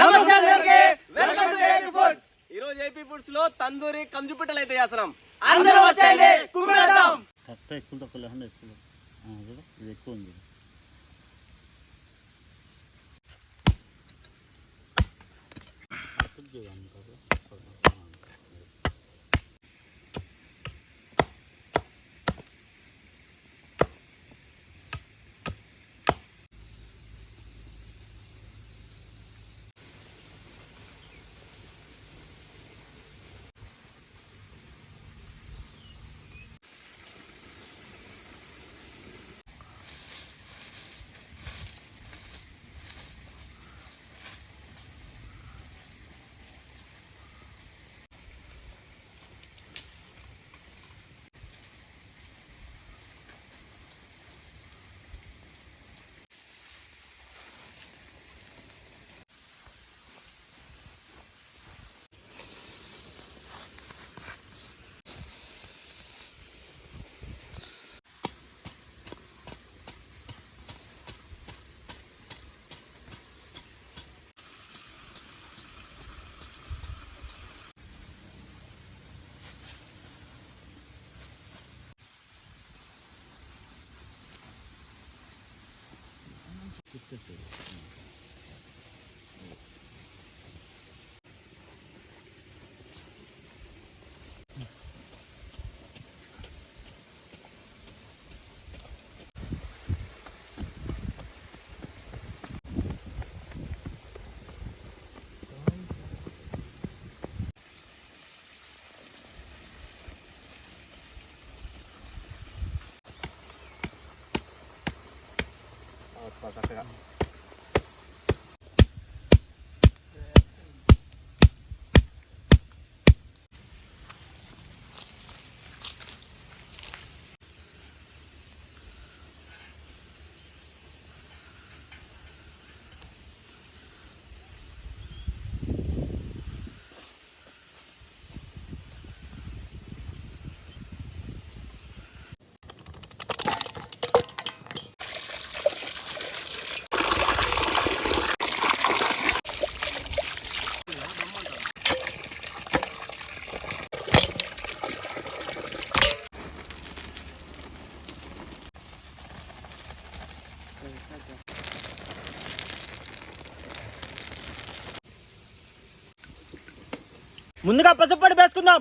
నమస్తే అందరికీ. Welcome to AP foods ఈ రోజు ఏపీ ఫుడ్స్లో తందూరి కంజుపిట్టలు అయితే చేస్తున్నాం. అందరూ వచ్చేయండి. కుమ్మేద్దాం. కరెక్ట్ ఎక్కువ తక్కువ లేకుండా ఎక్కువ ఆ, చూడు ఇది ఎక్కువ ఉంది. Pagkatira. ముందుగా పసుపొడి వేసుకుందాం.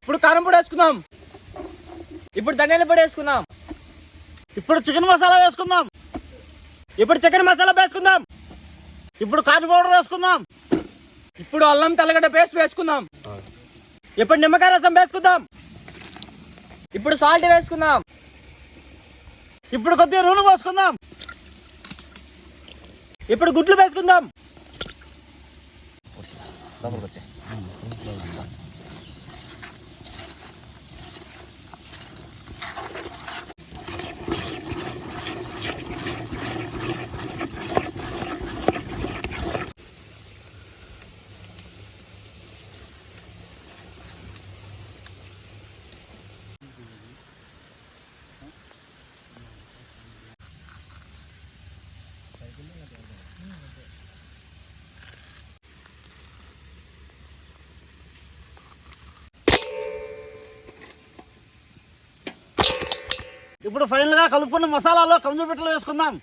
ఇప్పుడు కారం పొడి వేసుకుందాం. ఇప్పుడు ధనియాల పొడి వేసుకుందాం. ఇప్పుడు చికెన్ మసాలా వేసుకుందాం. ఇప్పుడు చికెన్ మసాలా వేసుకుందాం. ఇప్పుడు కాజు పౌడర్ వేసుకుందాం. ఇప్పుడు అల్లం తెల్లగడ్డ పేస్ట్ వేసుకుందాం. ఇప్పుడు నిమ్మకాయ రసం వేసుకుందాం. ఇప్పుడు సాల్ట్ వేసుకుందాం. ఇప్పుడు కొద్దిగా నూనె పోసుకుందాం. ఇప్పుడు గుడ్లు వేసుకుందాం. ఇప్పుడు ఫైనల్గా కలుపుకున్న మసాలాలో కంజు పిట్టలు వేసుకుందాం.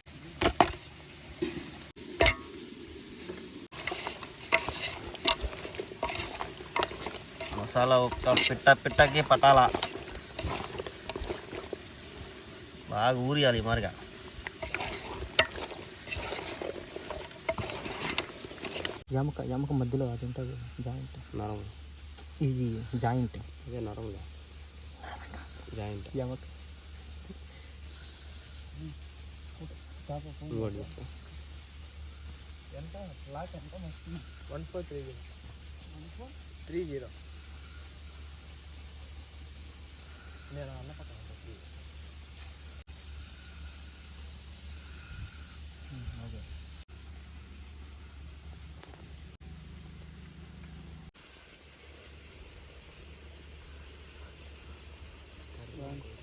మసాలా ఒక్క పిట్ట పిట్టకి పటాల బాగా ఊరియాలి మరిగా ఎముక ఎముక మధ్యలో అది ఉంటుంది జాయింట్. నరం ఇది జాయింట్. ఇదే నరంలే జాయింట్. ఎముక ನೋಡಿ ఎంత లాక్ ఎంత one four three zero one four three zero నేను అన్న పక్కన three okay Thank you.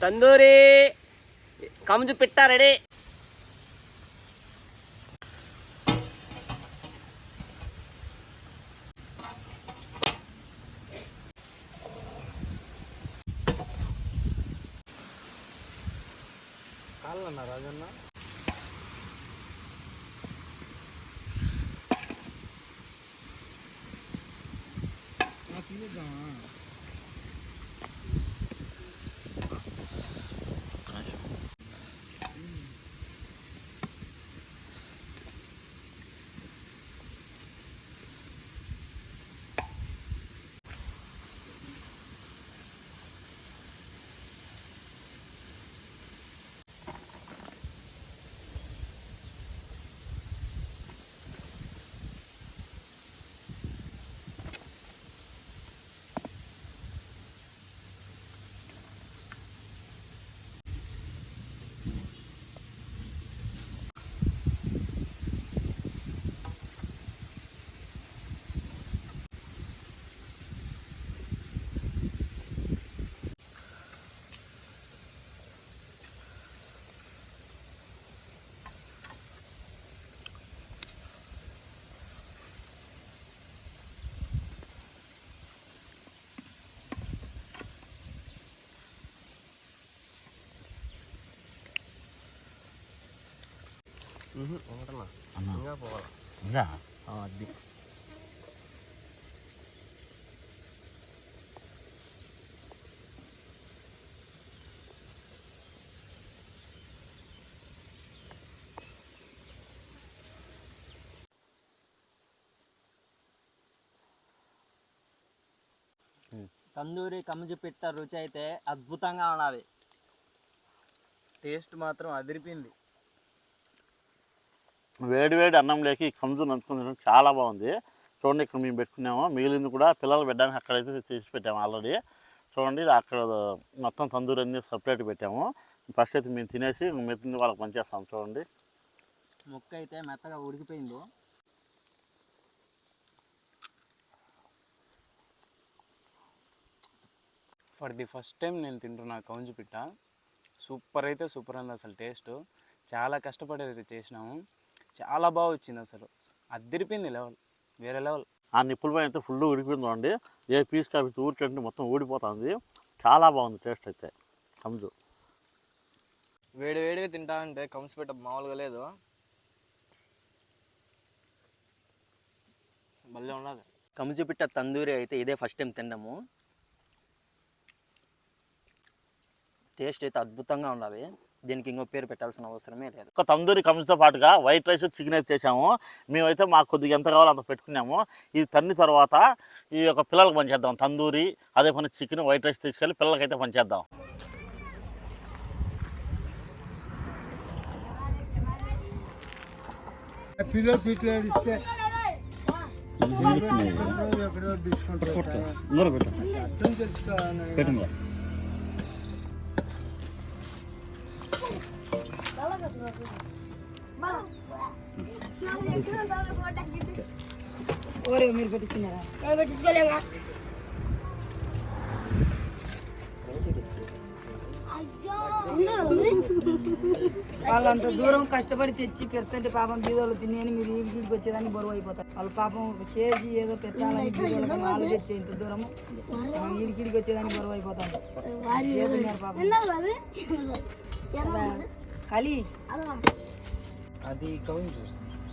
Tandoori Kamuju పిట్ట రెడీ. కాళ్ళన్నా రాజన్న? ఇంకా పోవాలి? అది. తందూరి కమ్మజి పిట్ట రుచి అయితే అద్భుతంగా ఉన్నది టేస్ట్ మాత్రం అదిరిపింది వేడి వేడి అన్నం లేకి కంజు నంచుకుని చాలా బాగుంది. చూడండి ఇక్కడ మేము పెట్టుకున్నాము. మిగిలింది కూడా పిల్లలు పెట్టడానికి అక్కడైతే తీసి పెట్టాము ఆల్రెడీ. చూడండి అక్కడ మొత్తం తందూరి అన్ని సపరేట్ పెట్టాము. ఫస్ట్ అయితే మేము తినేసి మిగిలింది వాళ్ళకి పనిచేస్తాం చూడండి. ముక్క అయితే మెత్తగా ఉడికిపోయింది. ఫర్ ది ఫస్ట్ టైం నేను తింటున్నా కౌంజు పిట్ట సూపర్ అయితే సూపర్ ఉంది అసలు టేస్ట్ చాలా కష్టపడి అయితే చేసినాము. చాలా బాగా వచ్చింది అసలు. అద్దరిపోయింది లెవెల్ వేరే లెవెల్ ఆ నిప్పుల పైన అయితే ఫుల్ ఉడికిపోయింది చూడండి. ఏ పీస్ కాపీ ఊరికంటే మొత్తం ఊడిపోతుంది. చాలా బాగుంది టేస్ట్ అయితే. కంజు వేడి వేడిగా తింటా అంటే కంసిపెట్ట మామూలుగా లేదు. భలే ఉన్నది. కమ్మజి పిట్ట తందూరి అయితే ఇదే ఫస్ట్ టైం తిన్నాము టేస్ట్ అయితే అద్భుతంగా ఉన్నది దీనికి ఇంకో పేరు పెట్టాల్సిన అవసరమే లేదు. ఒక తందూరి కంచుతో పాటుగా వైట్ రైస్ చికెన్ అయితే చేసాము మేమైతే మాకు కొద్దిగా ఎంత కావాలో అంత పెట్టుకున్నాము. ఇది తన్ని తర్వాత ఈ యొక్క పిల్లలకు పనిచేద్దాం తందూరి అదే పని చికెన్ వైట్ రైస్ తీసుకెళ్ళి పిల్లలకైతే పనిచేద్దాం ఇస్తే. పెట్టు. ఓరే మీరు పెట్టించినారా? వాళ్ళంత దూరం కష్టపడి తెచ్చి పెడుతుంటే పాపం బీదోళ్ళు తినేని మీరు ఈ ఇంటికి వచ్చేదాన్ని బరువు అయిపోతారు. వాళ్ళు పాపం చేసి ఏదో పెట్టాలని బీదోళ్ళు కానీ వాళ్ళు. తెచ్చే ఇంత దూరము. మనం ఈడికిడికి వచ్చేదానికి బరువు అయిపోతాం పాపం. కలి అది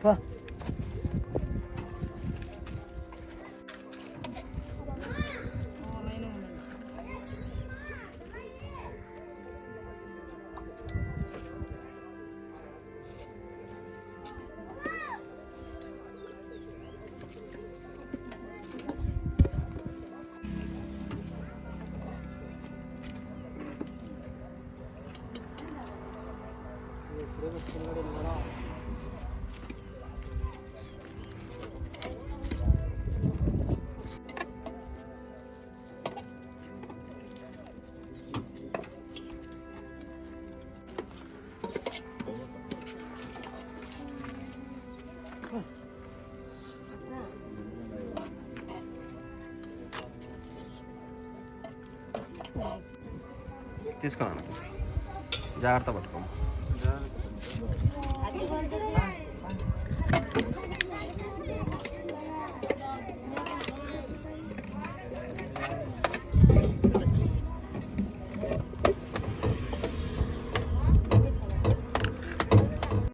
不。తీసుకున్నాను జాగ్రత్త పట్టుకో